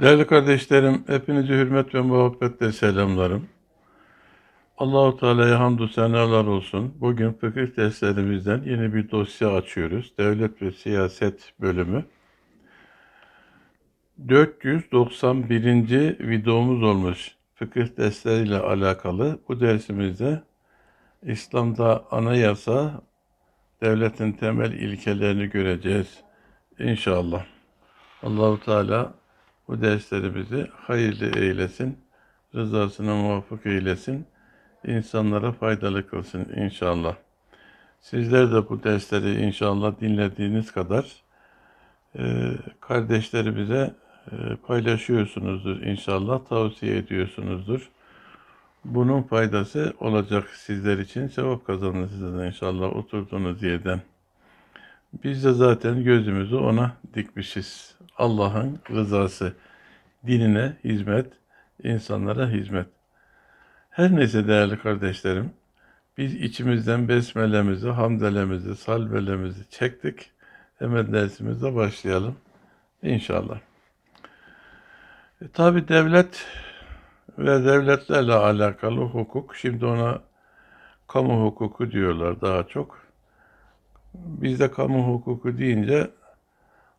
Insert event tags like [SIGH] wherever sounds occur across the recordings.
Değerli kardeşlerim, hepinizi hürmet ve muhabbetle selamlarım. Allahu Teala'ya hamdü senalar olsun. Bugün fıkıh derslerimizden yeni bir dosya açıyoruz. Devlet ve Siyaset bölümü. 491. videomuz olmuş. Fıkıh dersleriyle alakalı. Bu dersimizde İslam'da anayasa, devletin temel ilkelerini göreceğiz. İnşallah. Allahu Teala bu derslerimizi hayırlı eylesin, rızasına muvaffak eylesin, insanlara faydalı kılsın inşallah. Sizler de bu dersleri inşallah dinlediğiniz kadar e, kardeşlerimize e, paylaşıyorsunuzdur inşallah, tavsiye ediyorsunuzdur. Bunun faydası olacak sizler için, sevap kazanırsınız inşallah oturduğunuz yerden. Biz de zaten gözümüzü ona dikmişiz. Allah'ın rızası, dinine hizmet, insanlara hizmet. Her neyse değerli kardeşlerim, biz içimizden besmelemizi, hamdelemizi, salvelemizi çektik. Hemen dersimize başlayalım. İnşallah. E, Tabi devlet ve devletlerle alakalı hukuk, şimdi ona kamu hukuku diyorlar daha çok. Bizde kamu hukuku deyince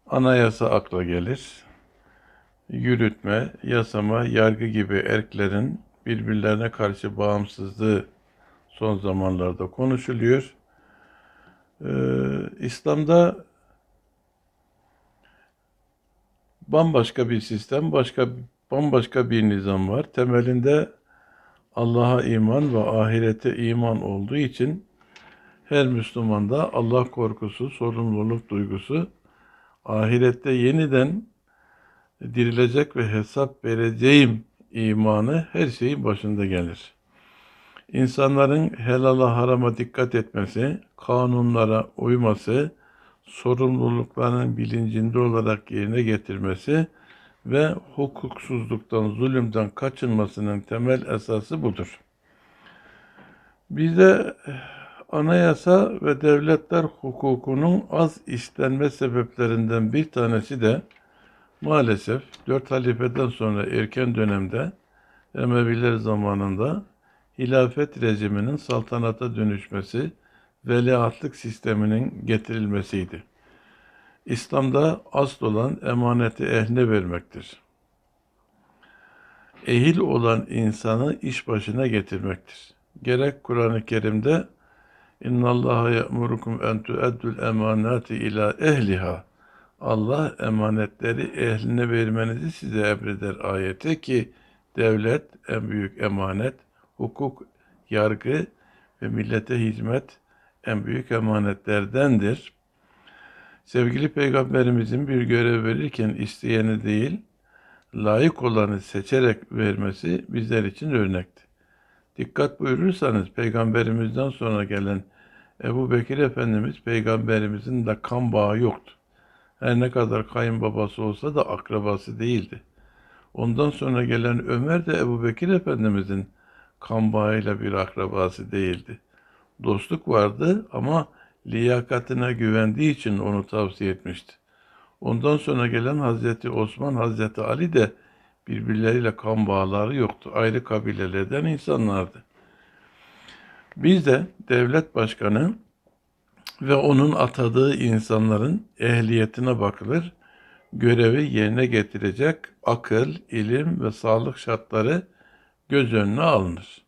anayasa akla gelir. Yürütme, yasama, yargı gibi erklerin birbirlerine karşı bağımsızlığı son zamanlarda konuşuluyor. Ee, İslam'da bambaşka bir sistem, başka bambaşka bir nizam var. Temelinde Allah'a iman ve ahirete iman olduğu için her Müslümanda Allah korkusu, sorumluluk duygusu, ahirette yeniden dirilecek ve hesap vereceğim imanı her şeyin başında gelir. İnsanların helala harama dikkat etmesi, kanunlara uyması, sorumluluklarının bilincinde olarak yerine getirmesi ve hukuksuzluktan, zulümden kaçınmasının temel esası budur. Bizde anayasa ve devletler hukukunun az işlenme sebeplerinden bir tanesi de maalesef dört halifeden sonra erken dönemde Emeviler zamanında hilafet rejiminin saltanata dönüşmesi, veliahtlık sisteminin getirilmesiydi. İslam'da asıl olan emaneti ehline vermektir. Ehil olan insanı iş başına getirmektir. Gerek Kur'an-ı Kerim'de İnna Allaha ya'murukum en tu'addul emanati ila ehliha. Allah emanetleri ehline vermenizi size emreder ayeti ki devlet en büyük emanet, hukuk, yargı ve millete hizmet en büyük emanetlerdendir. Sevgili Peygamberimizin bir görev verirken isteyeni değil, layık olanı seçerek vermesi bizler için örnekti. Dikkat buyurursanız peygamberimizden sonra gelen Ebu Bekir Efendimiz peygamberimizin de kan bağı yoktu. Her ne kadar kayınbabası olsa da akrabası değildi. Ondan sonra gelen Ömer de Ebu Bekir Efendimizin kan bağıyla bir akrabası değildi. Dostluk vardı ama liyakatine güvendiği için onu tavsiye etmişti. Ondan sonra gelen Hazreti Osman, Hazreti Ali de birbirleriyle kan bağları yoktu. Ayrı kabilelerden insanlardı. Biz de devlet başkanı ve onun atadığı insanların ehliyetine bakılır, görevi yerine getirecek akıl, ilim ve sağlık şartları göz önüne alınır.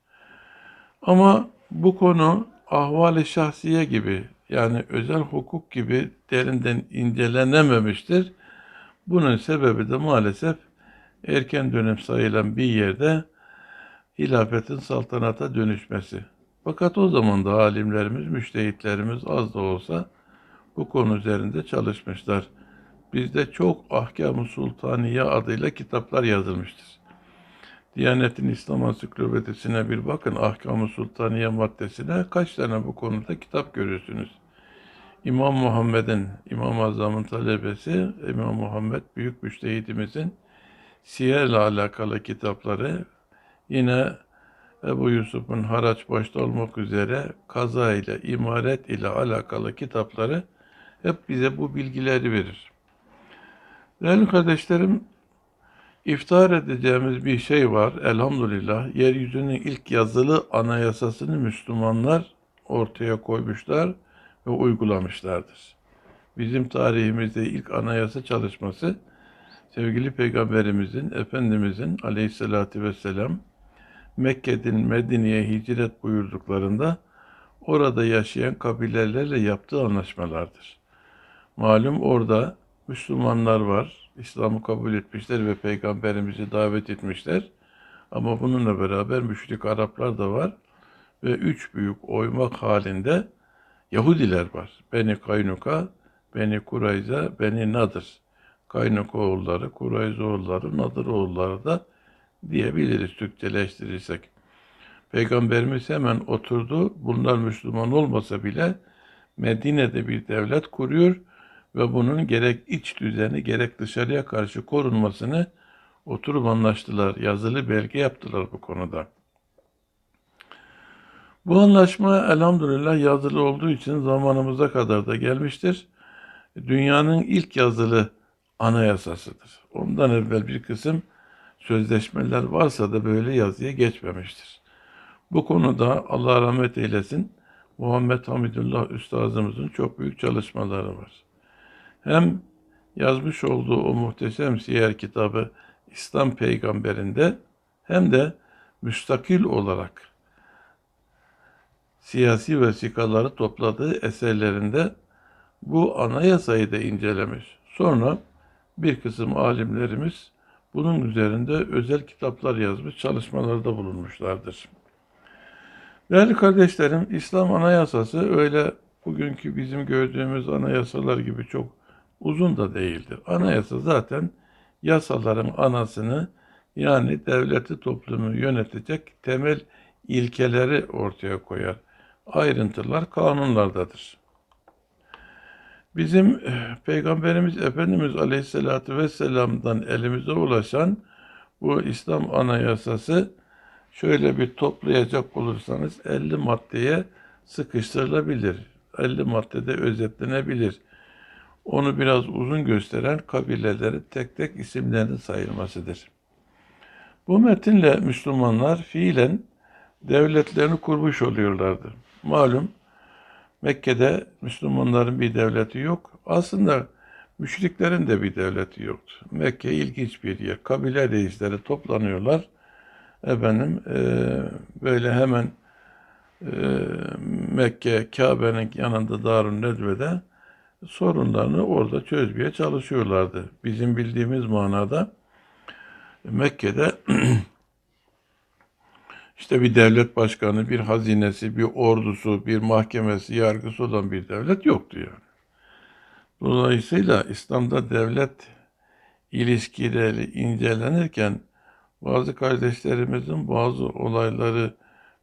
Ama bu konu ahvali şahsiye gibi yani özel hukuk gibi derinden incelenememiştir. Bunun sebebi de maalesef erken dönem sayılan bir yerde hilafetin saltanata dönüşmesi. Fakat o zaman da alimlerimiz, müştehitlerimiz az da olsa bu konu üzerinde çalışmışlar. Bizde çok Ahkam-ı Sultaniye adıyla kitaplar yazılmıştır. Diyanet'in İslam Ansiklopedisine bir bakın Ahkam-ı Sultaniye maddesine kaç tane bu konuda kitap görürsünüz. İmam Muhammed'in, İmam Azam'ın talebesi, İmam Muhammed büyük müştehidimizin siyerle alakalı kitapları, yine Ebu Yusuf'un haraç başta olmak üzere kaza ile, imaret ile alakalı kitapları hep bize bu bilgileri verir. Değerli kardeşlerim, İftihar edeceğimiz bir şey var elhamdülillah. Yeryüzünün ilk yazılı anayasasını Müslümanlar ortaya koymuşlar ve uygulamışlardır. Bizim tarihimizde ilk anayasa çalışması sevgili Peygamberimizin, Efendimizin aleyhissalatü vesselam Mekke'den Medine'ye hicret buyurduklarında orada yaşayan kabilelerle yaptığı anlaşmalardır. Malum orada Müslümanlar var, İslam'ı kabul etmişler ve Peygamberimizi davet etmişler. Ama bununla beraber müşrik Araplar da var ve üç büyük oymak halinde Yahudiler var. Beni Kaynuka, Beni Kurayza, Beni Nadır. Kaynuka oğulları, Kurayza oğulları, Nadır oğulları da diyebiliriz Türkçeleştirirsek. Peygamberimiz hemen oturdu. Bunlar Müslüman olmasa bile Medine'de bir devlet kuruyor ve bunun gerek iç düzeni gerek dışarıya karşı korunmasını oturup anlaştılar. Yazılı belge yaptılar bu konuda. Bu anlaşma elhamdülillah yazılı olduğu için zamanımıza kadar da gelmiştir. Dünyanın ilk yazılı anayasasıdır. Ondan evvel bir kısım sözleşmeler varsa da böyle yazıya geçmemiştir. Bu konuda Allah rahmet eylesin Muhammed Hamidullah Üstazımızın çok büyük çalışmaları var. Hem yazmış olduğu o muhteşem siyer kitabı İslam peygamberinde hem de müstakil olarak siyasi vesikaları topladığı eserlerinde bu anayasayı da incelemiş. Sonra bir kısım alimlerimiz bunun üzerinde özel kitaplar yazmış, çalışmalarda bulunmuşlardır. Değerli kardeşlerim, İslam Anayasası öyle bugünkü bizim gördüğümüz anayasalar gibi çok uzun da değildir. Anayasa zaten yasaların anasını yani devleti toplumu yönetecek temel ilkeleri ortaya koyar. Ayrıntılar kanunlardadır. Bizim eh, Peygamberimiz Efendimiz Aleyhisselatü Vesselam'dan elimize ulaşan bu İslam Anayasası şöyle bir toplayacak olursanız 50 maddeye sıkıştırılabilir. 50 maddede özetlenebilir. Onu biraz uzun gösteren kabilelerin tek tek isimlerinin sayılmasıdır. Bu metinle Müslümanlar fiilen devletlerini kurmuş oluyorlardı. Malum Mekke'de Müslümanların bir devleti yok. Aslında müşriklerin de bir devleti yoktu. Mekke ilginç bir yer. Kabile reisleri toplanıyorlar. Efendim e, böyle hemen e, Mekke, Kabe'nin yanında Darun Nedve'de sorunlarını orada çözmeye çalışıyorlardı. Bizim bildiğimiz manada Mekke'de [CLEARS THROAT] işte bir devlet başkanı, bir hazinesi, bir ordusu, bir mahkemesi, yargısı olan bir devlet yoktu yani. Dolayısıyla İslam'da devlet ilişkileri incelenirken bazı kardeşlerimizin bazı olayları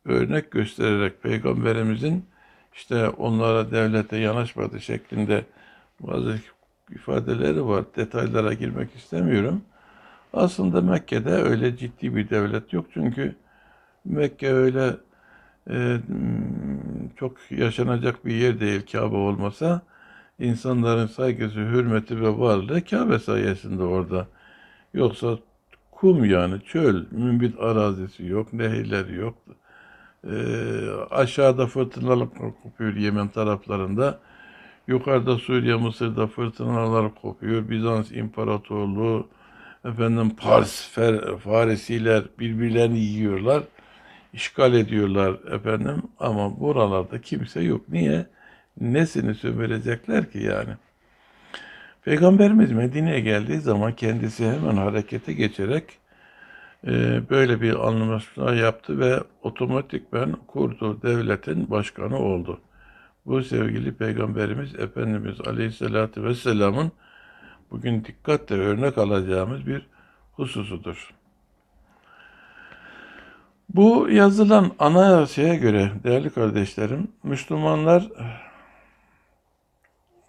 örnek göstererek peygamberimizin işte onlara devlete yanaşmadı şeklinde bazı ifadeleri var. Detaylara girmek istemiyorum. Aslında Mekke'de öyle ciddi bir devlet yok. Çünkü Mekke öyle e, çok yaşanacak bir yer değil Kabe olmasa. insanların saygısı, hürmeti ve varlığı Kabe sayesinde orada. Yoksa kum yani çöl, mümbit arazisi yok, nehirler yok. E, aşağıda fırtınalar kopuyor Yemen taraflarında. Yukarıda Suriye, Mısır'da fırtınalar kopuyor. Bizans İmparatorluğu, efendim Pars, Fer, Farisiler birbirlerini yiyorlar işgal ediyorlar efendim ama buralarda kimse yok. Niye? Nesini sömürecekler ki yani? Peygamberimiz Medine'ye geldiği zaman kendisi hemen harekete geçerek e, böyle bir anlaşma yaptı ve otomatikmen kurduğu devletin başkanı oldu. Bu sevgili Peygamberimiz Efendimiz Aleyhisselatü Vesselam'ın bugün dikkatle örnek alacağımız bir hususudur. Bu yazılan anayasaya göre değerli kardeşlerim, Müslümanlar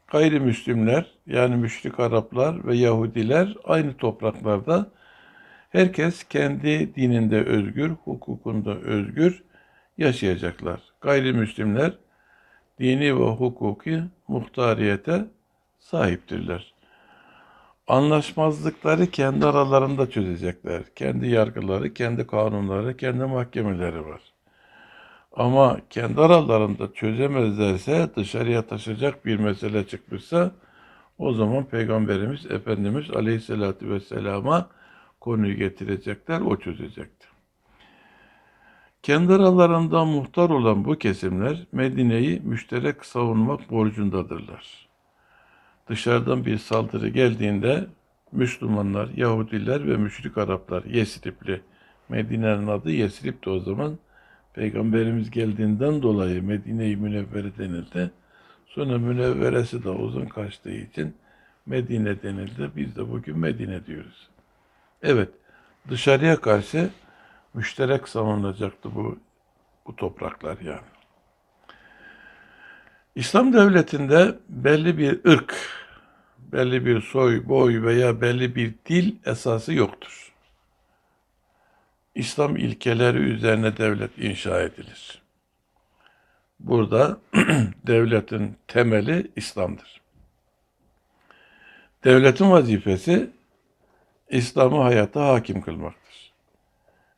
gayrimüslimler yani müşrik Araplar ve Yahudiler aynı topraklarda herkes kendi dininde özgür, hukukunda özgür yaşayacaklar. Gayrimüslimler dini ve hukuki muhtariyete sahiptirler. Anlaşmazlıkları kendi aralarında çözecekler. Kendi yargıları, kendi kanunları, kendi mahkemeleri var. Ama kendi aralarında çözemezlerse dışarıya taşacak bir mesele çıkmışsa o zaman Peygamberimiz Efendimiz Aleyhisselatü Vesselam'a konuyu getirecekler, o çözecektir. Kendi aralarında muhtar olan bu kesimler Medine'yi müşterek savunmak borcundadırlar. Dışarıdan bir saldırı geldiğinde Müslümanlar, Yahudiler ve müşrik Araplar Yesribli, Medine'nin adı Yesrib'di o zaman. Peygamberimiz geldiğinden dolayı Medine-i Münevvere denildi. Sonra Münevveresi de uzun kaçtığı için Medine denildi. Biz de bugün Medine diyoruz. Evet, dışarıya karşı müşterek savunacaktı bu bu topraklar yani. İslam devletinde belli bir ırk, belli bir soy, boy veya belli bir dil esası yoktur. İslam ilkeleri üzerine devlet inşa edilir. Burada [CLEARS THROAT] devletin temeli İslam'dır. Devletin vazifesi İslam'ı hayata hakim kılmaktır.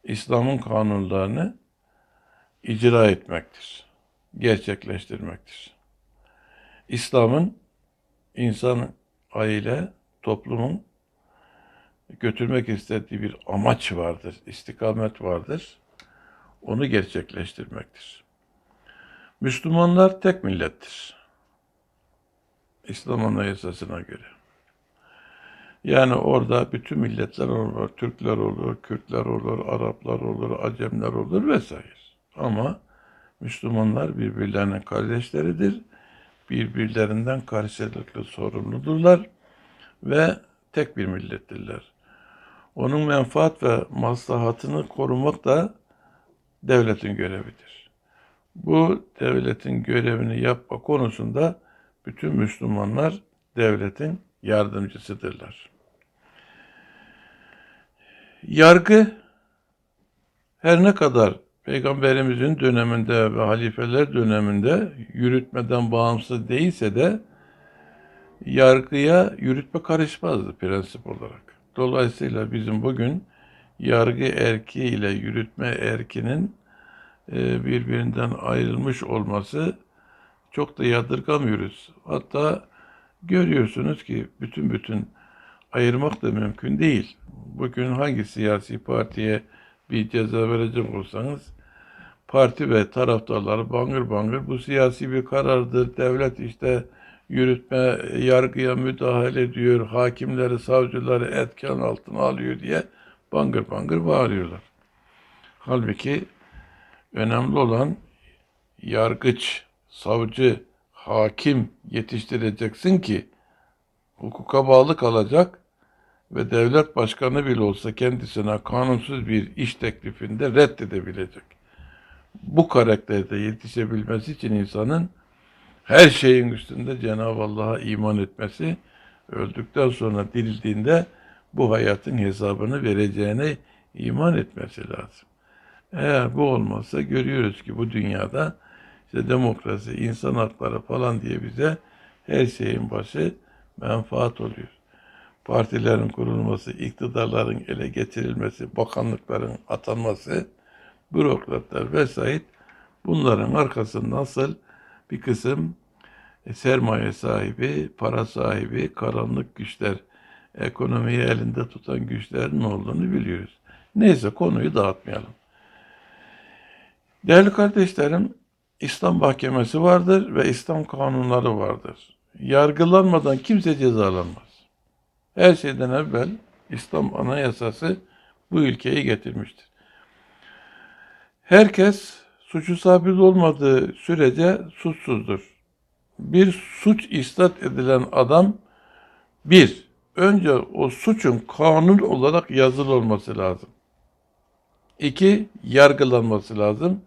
İslam'ın kanunlarını icra etmektir, gerçekleştirmektir. İslam'ın insan, aile, toplumun götürmek istediği bir amaç vardır, istikamet vardır. Onu gerçekleştirmektir. Müslümanlar tek millettir. İslam Anayasası'na göre. Yani orada bütün milletler olur, Türkler olur, Kürtler olur, Araplar olur, Acemler olur vesaire. Ama Müslümanlar birbirlerinin kardeşleridir. Birbirlerinden karşılıklı sorumludurlar ve tek bir millettirler. Onun menfaat ve maslahatını korumak da devletin görevidir. Bu devletin görevini yapma konusunda bütün Müslümanlar devletin yardımcısıdırlar. Yargı her ne kadar Peygamberimizin döneminde ve halifeler döneminde yürütmeden bağımsız değilse de yargıya yürütme karışmazdı prensip olarak. Dolayısıyla bizim bugün yargı erki ile yürütme erkinin e, birbirinden ayrılmış olması çok da yadırgamıyoruz. Hatta görüyorsunuz ki bütün bütün ayırmak da mümkün değil. Bugün hangi siyasi partiye bir ceza verecek olsanız parti ve taraftarları bangır bangır bu siyasi bir karardır. Devlet işte yürütme, yargıya müdahale ediyor, hakimleri, savcıları etken altına alıyor diye bangır bangır bağırıyorlar. Halbuki önemli olan yargıç, savcı, hakim yetiştireceksin ki hukuka bağlı kalacak ve devlet başkanı bile olsa kendisine kanunsuz bir iş teklifinde reddedebilecek. Bu karakterde yetişebilmesi için insanın her şeyin üstünde Cenab-ı Allah'a iman etmesi, öldükten sonra dirildiğinde bu hayatın hesabını vereceğine iman etmesi lazım. Eğer bu olmazsa görüyoruz ki bu dünyada işte demokrasi, insan hakları falan diye bize her şeyin başı menfaat oluyor. Partilerin kurulması, iktidarların ele geçirilmesi, bakanlıkların atanması, bürokratlar vesaire bunların arkasında nasıl bir kısım e, sermaye sahibi, para sahibi, karanlık güçler, ekonomiyi elinde tutan güçlerin olduğunu biliyoruz. Neyse konuyu dağıtmayalım. Değerli kardeşlerim, İslam mahkemesi vardır ve İslam kanunları vardır. Yargılanmadan kimse cezalanmaz. Her şeyden evvel İslam anayasası bu ülkeyi getirmiştir. Herkes suçu sabit olmadığı sürece suçsuzdur. Bir suç istat edilen adam bir, önce o suçun kanun olarak yazılı olması lazım. İki, yargılanması lazım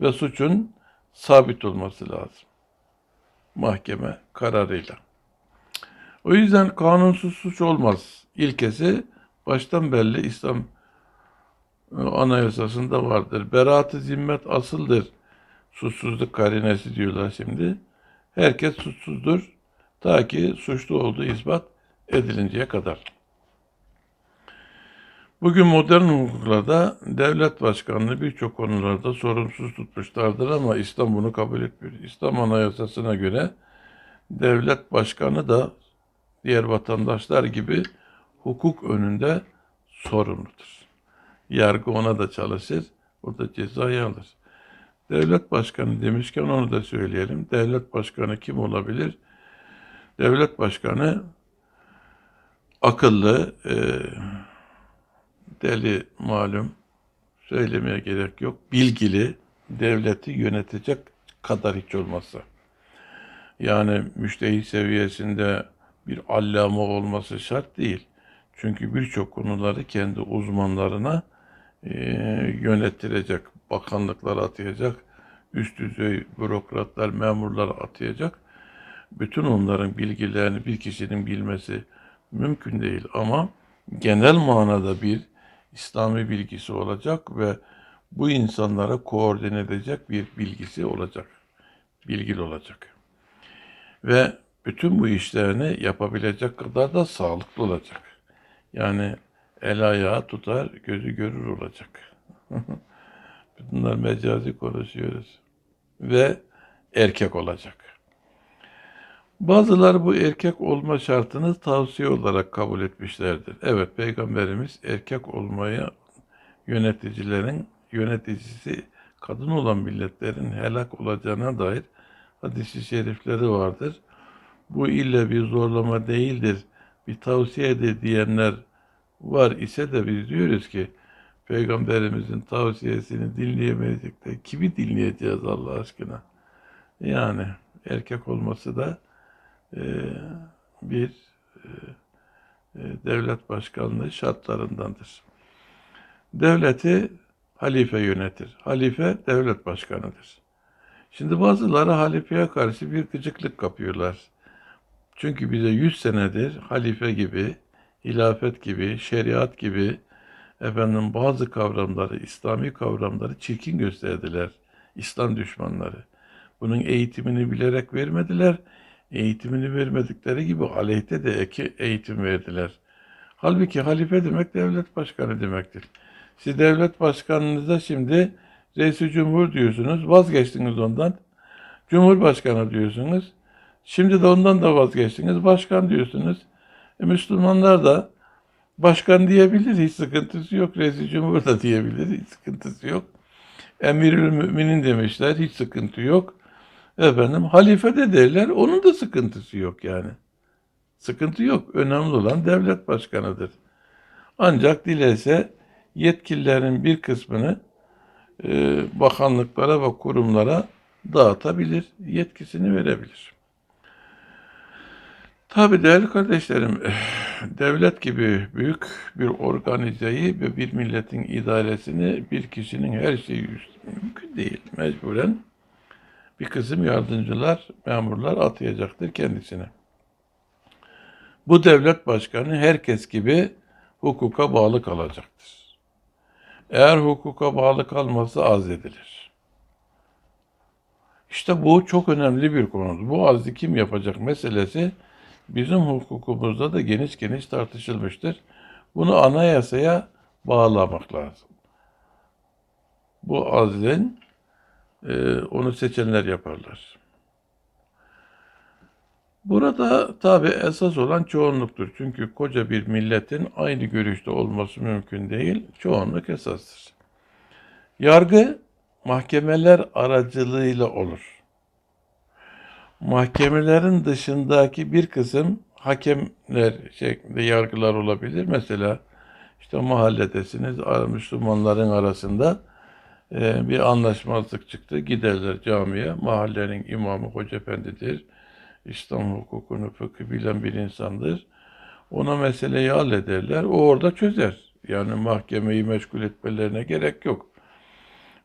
ve suçun sabit olması lazım. Mahkeme kararıyla. O yüzden kanunsuz suç olmaz ilkesi baştan belli İslam anayasasında vardır. Beraat-ı zimmet asıldır. Suçsuzluk karinesi diyorlar şimdi. Herkes suçsuzdur. Ta ki suçlu olduğu ispat edilinceye kadar. Bugün modern hukuklarda devlet başkanını birçok konularda sorumsuz tutmuşlardır ama İslam bunu kabul etmiyor. İslam Anayasası'na göre devlet başkanı da diğer vatandaşlar gibi hukuk önünde sorumludur. Yargı ona da çalışır, o da cezayı alır. Devlet başkanı demişken onu da söyleyelim. Devlet başkanı kim olabilir? Devlet başkanı akıllı, e, deli malum, söylemeye gerek yok, bilgili, devleti yönetecek kadar hiç olmazsa. Yani müştehit seviyesinde bir allame olması şart değil. Çünkü birçok konuları kendi uzmanlarına e, yönettirecek, bakanlıklar atayacak, üst düzey bürokratlar, memurlar atayacak. Bütün onların bilgilerini bir kişinin bilmesi mümkün değil ama genel manada bir İslami bilgisi olacak ve bu insanlara koordine edecek bir bilgisi olacak. Bilgili olacak. Ve bütün bu işlerini yapabilecek kadar da sağlıklı olacak. Yani el ayağı tutar, gözü görür olacak. [LAUGHS] Bunlar mecazi konuşuyoruz. Ve erkek olacak. Bazıları bu erkek olma şartını tavsiye olarak kabul etmişlerdir. Evet, Peygamberimiz erkek olmaya yöneticilerin, yöneticisi kadın olan milletlerin helak olacağına dair hadisi şerifleri vardır. Bu ille bir zorlama değildir, bir tavsiyedir diyenler var ise de biz diyoruz ki Peygamberimizin tavsiyesini dinleyemeyecek de kimi dinleyeceğiz Allah aşkına? Yani erkek olması da e, bir e, e, devlet başkanlığı şartlarındandır. Devleti halife yönetir. Halife devlet başkanıdır. Şimdi bazıları halifeye karşı bir gıcıklık kapıyorlar. Çünkü bize 100 senedir halife gibi, hilafet gibi, şeriat gibi efendim bazı kavramları, İslami kavramları çirkin gösterdiler İslam düşmanları. Bunun eğitimini bilerek vermediler. Eğitimini vermedikleri gibi aleyhte de eki eğitim verdiler. Halbuki halife demek devlet başkanı demektir. Siz devlet başkanınıza şimdi reis cumhur diyorsunuz, vazgeçtiniz ondan. Cumhurbaşkanı diyorsunuz. Şimdi de ondan da vazgeçtiniz, başkan diyorsunuz. E, Müslümanlar da başkan diyebilir, hiç sıkıntısı yok. Reis cumhur da diyebilir, hiç sıkıntısı yok. Emirül müminin demişler, hiç sıkıntı yok. Efendim halife de derler, onun da sıkıntısı yok yani. Sıkıntı yok. Önemli olan devlet başkanıdır. Ancak dilerse yetkililerin bir kısmını e, bakanlıklara ve kurumlara dağıtabilir, yetkisini verebilir. Tabi değerli kardeşlerim, devlet gibi büyük bir organizeyi ve bir milletin idaresini bir kişinin her şeyi mümkün değil. Mecburen bir kısım yardımcılar, memurlar atayacaktır kendisine. Bu devlet başkanı herkes gibi hukuka bağlı kalacaktır. Eğer hukuka bağlı kalması azledilir. İşte bu çok önemli bir konu. Bu azli kim yapacak meselesi bizim hukukumuzda da geniş geniş tartışılmıştır. Bunu anayasaya bağlamak lazım. Bu azlin e, onu seçenler yaparlar. Burada tabi esas olan çoğunluktur. Çünkü koca bir milletin aynı görüşte olması mümkün değil. Çoğunluk esastır. Yargı mahkemeler aracılığıyla olur. Mahkemelerin dışındaki bir kısım hakemler şeklinde yargılar olabilir. Mesela işte mahalledesiniz, Müslümanların arasında e, bir anlaşmazlık çıktı. Giderler camiye, mahallenin imamı Hoca Efendi'dir. İslam hukukunu, fıkı bilen bir insandır. Ona meseleyi hallederler, o orada çözer. Yani mahkemeyi meşgul etmelerine gerek yok.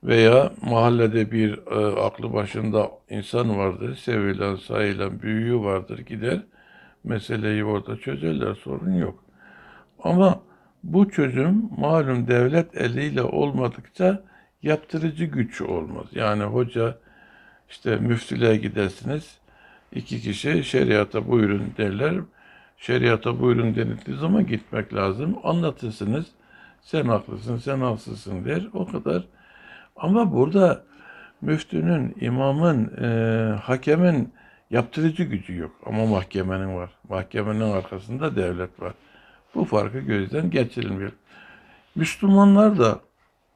Veya mahallede bir e, aklı başında insan vardır, sevilen, sayılan, büyüğü vardır, gider. Meseleyi orada çözerler, sorun yok. Ama bu çözüm malum devlet eliyle olmadıkça yaptırıcı güç olmaz. Yani hoca işte müftülüğe gidersiniz. iki kişi şeriata buyurun derler. şeriata buyurun denildiği zaman gitmek lazım. Anlatırsınız. Sen haklısın, sen haksızsın der. O kadar. Ama burada müftünün, imamın, e, hakemin yaptırıcı gücü yok. Ama mahkemenin var. Mahkemenin arkasında devlet var. Bu farkı gözden geçirilmiyor. Müslümanlar da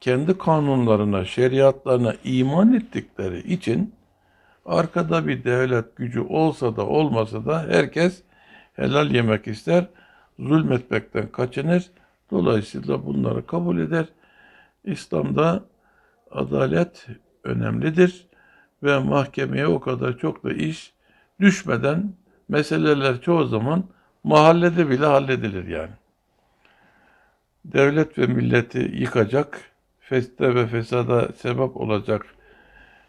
kendi kanunlarına, şeriatlarına iman ettikleri için arkada bir devlet gücü olsa da olmasa da herkes helal yemek ister, zulmetmekten kaçınır. Dolayısıyla bunları kabul eder. İslam'da adalet önemlidir ve mahkemeye o kadar çok da iş düşmeden meseleler çoğu zaman mahallede bile halledilir yani. Devlet ve milleti yıkacak, feste ve fesada sebep olacak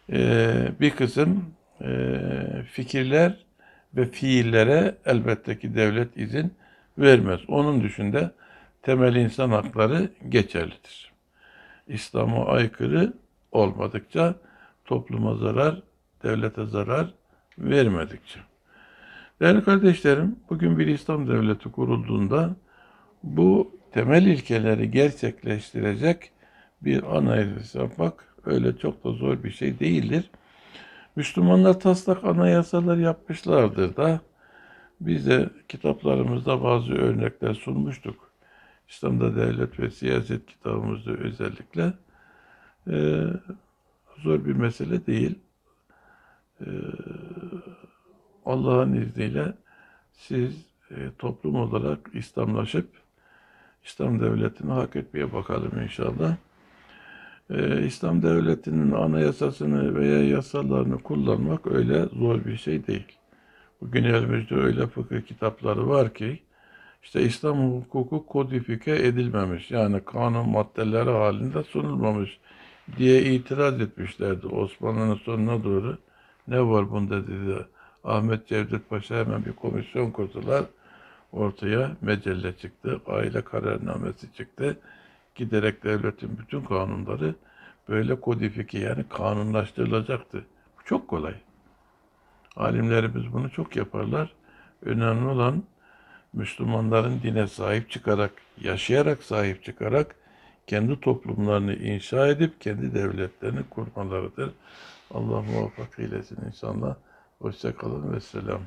eee, bir kısım eee, fikirler ve fiillere elbette ki devlet izin vermez. Onun dışında temel insan hakları geçerlidir. İslam'a aykırı olmadıkça topluma zarar, devlete zarar vermedikçe. Değerli kardeşlerim, bugün bir İslam devleti kurulduğunda bu temel ilkeleri gerçekleştirecek bir anayasa yapmak öyle çok da zor bir şey değildir. Müslümanlar taslak anayasalar yapmışlardır da biz de kitaplarımızda bazı örnekler sunmuştuk. İslam'da devlet ve siyaset kitabımızda özellikle Ee, zor bir mesele değil. Ee, Allah'ın izniyle siz e, toplum olarak İslamlaşıp İslam devletini hak etmeye bakalım inşallah. Ee, İslam devletinin anayasasını veya yasalarını kullanmak öyle zor bir şey değil. Bugün elimizde öyle fıkıh kitapları var ki işte İslam hukuku kodifike edilmemiş. Yani kanun maddeleri halinde sunulmamış diye itiraz etmişlerdi Osmanlı'nın sonuna doğru. Ne var bunda dedi. Ahmet Cevdet Paşa hemen bir komisyon kurdular. Ortaya mecelle çıktı. Aile kararnamesi çıktı. Giderek devletin bütün kanunları böyle kodifike yani kanunlaştırılacaktı. Bu çok kolay. Alimlerimiz bunu çok yaparlar. Önemli olan Müslümanların dine sahip çıkarak, yaşayarak sahip çıkarak kendi toplumlarını inşa edip kendi devletlerini kurmalarıdır. Allah muvaffak eylesin inşallah. Hoşça kalın ve selam.